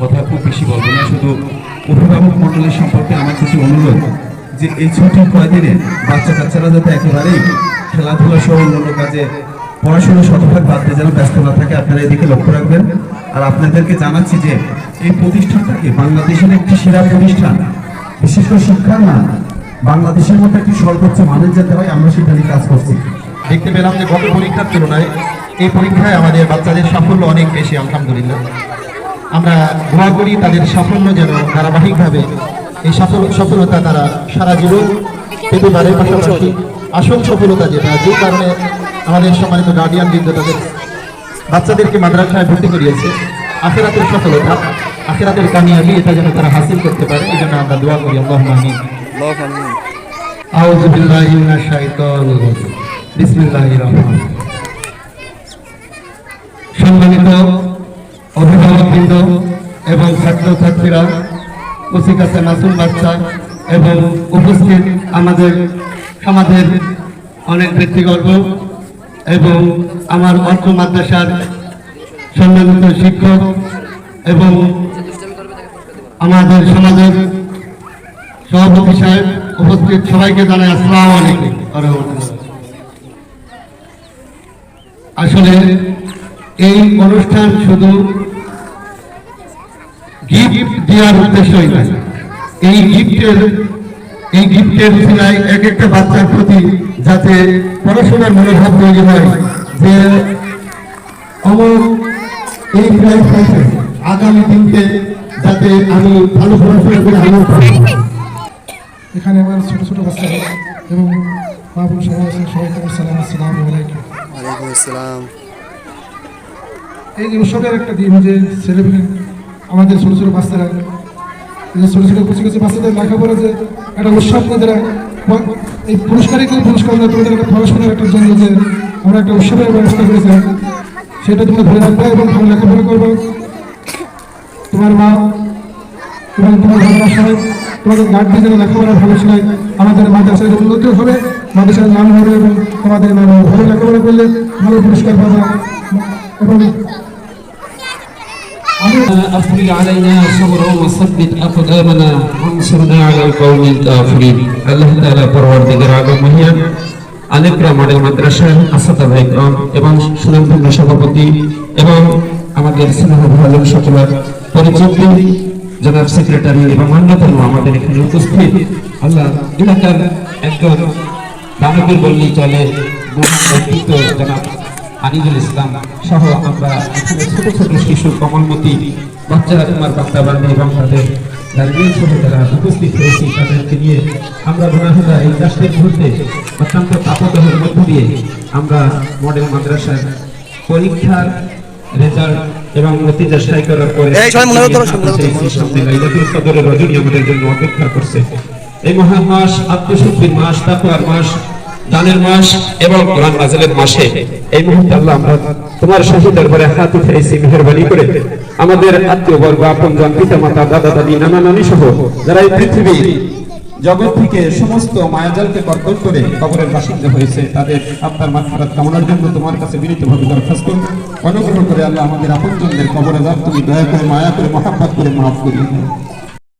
কথা খুব বেশি বলব না, শুধু অভিভাবক মন্ডলের সম্পর্কে আমার কিছু অনুরোধ যে এই ছুটির কয়দিনে বাচ্চা কাচ্চারা যাতে একেবারেই খেলাধুলা সহ অন্যান্য কাজে পড়াশোনা শতভাগ বাদ দিয়ে যেন ব্যস্ত না থাকে, আপনারা এদিকে লক্ষ্য রাখবেন। আর আপনাদেরকে জানাচ্ছি যে এই প্রতিষ্ঠানটাকে বাংলাদেশের একটি সেরা প্রতিষ্ঠান, বিশেষ করে শিক্ষার না বাংলাদেশের মধ্যে একটি সর্বোচ্চ মানের যেতে হয়, আমরা সেটা নিয়ে কাজ করছি। দেখতে পেলাম যে গত পরীক্ষার তুলনায় এই পরীক্ষায় আমাদের বাচ্চাদের সাফল্য অনেক বেশি, আলহামদুলিল্লাহ। আমরা দোয়া করি তাদের সাফল্য যেন ধারাবাহিকভাবে এই সফল সফলতা তারা সারা জীবন পেতে পারে পাশাপাশি আসল সফলতা যেটা যে কারণে আমাদের সম্মানিত গার্ডিয়ান বৃন্দ তাদের বাচ্চাদেরকে মাদ্রাসায় ভর্তি করিয়েছে। আখেরাতের সফলতা আখেরাতের কামিয়াবি এটা যেন তারা হাসিল করতে পারে এই জন্য আমরা দোয়া করি আল্লাহ সম্মানিত অভিভাবকবৃন্দ এবং ছাত্রছাত্রীরা কচিকাছে মাসুম বাচ্চা এবং উপস্থিত আমাদের সমাজের অনেক ব্যক্তিগর্ব এবং আমার অর্থ মাদ্রাসার সম্মানিত শিক্ষক এবং আমাদের সমাজের সভাপতি সাহেব উপস্থিত। সবাইকে জানাই আসসালামু আলাইকুম আসলে এই অনুষ্ঠান শুধু গিফট দেওয়ার উদ্দেশ্যই এই গিফটের এই গিফটের সিলাই এক একটা বাচ্চার প্রতি যাতে পড়াশোনার মনোভাব তৈরি হয় যে অমুক এই প্রাইজ পাইছে আগামী দিনকে যাতে আমি ভালো পড়াশোনা করে পাবো। এখানে আমার ছোট ছোট বাচ্চারা এবং মা বোন সবাই আছেন সবাইকে আমার আসসালাম আলাইকুম ওয়ালাইকুম আসসালাম এই উৎসবের একটা দিন যে ছেলেমেয়ে আমাদের ছোট ছোট বাচ্চারা ছোট ছোট কিছু কিছু বাচ্চাদের লেখাপড়া যে একটা উৎসব তাদের এই পুরস্কারই কিন্তু পুরস্কার না, তোমাদের একটা পড়াশোনার একটা জন্য যে আমরা একটা উৎসবের ব্যবস্থা করেছি, সেটা তুমি ধরে রাখবে এবং ভালো লেখাপড়া করবে। তোমার মা এবং তোমার বাবা সবাই তোমাদের গার্ডদের যেন লেখাপড়া ভালো শেখায় আমাদের মাদ্রাসার উন্নতি হবে। মাদ্রাসার নাম হবে এবং তোমাদের ভালো লেখাপড়া করলে ভালো পুরস্কার পাবে। এবং أفرغ علينا صبرا وثبت أقدامنا وانصرنا على القوم الكافرين আল্লাহ তাআলা পরওয়ারদিগার আলম মহিয়ান আলেকরা মডেল মাদ্রাসা আসাদাল ইকরাম এবং সুনামধন্য সভাপতি এবং আমাদের স্নেহ ভাজন সকলের পরিচিতি জনাব সেক্রেটারি এবং অন্যতম আমাদের এখানে উপস্থিত আল্লাহ এলাকার একজন দানবীর বললেই চলে মহান ব্যক্তিত্ব জনাব আনিজুল ইসলাম সহ আমরা এখানে ছোট ছোট শিশু কমলমতি বাচ্চারা তোমার বার্তা বান্ধে এবং তাদের গার্জিয়ান সহ যারা উপস্থিত হয়েছি তাদেরকে নিয়ে আমরা গুণাহদা এই রাষ্ট্রের মুহূর্তে অত্যন্ত তাপদহের মধ্য দিয়ে আমরা মডেল মাদ্রাসার পরীক্ষার রেজাল্ট এবং নতিজা সাই করার পরে রজনী আমাদের জন্য অপেক্ষা করছে। এই মহা মাস আত্মশুদ্ধির মাস তাকওয়ার মাস দানের মাস এবং কোরআন নাজিলের মাসে। এই মুহূর্তে আল্লাহ আমরা তোমার শহীদ দরবারে হাত উঠাইছি, মেহরবানি করে। আমাদের আত্মীয় বর্গ আপনজন পিতা মাতা দাদা দাদি নানা নানি সহ যারা এই পৃথিবীর জগৎ থেকে সমস্ত মায়াজালকে কর্তন করে কবরের বাসিন্দা হয়েছে, তাদের আত্মার মাত্রাত কামনার জন্য তোমার কাছে বিনীতভাবে দরখাস্ত। অনুগ্রহ করে আল্লাহ আমাদের আপনজনদের কবরে তুমি দয়া করে, মায়া করে, মহাব্বত করে মাফ দাও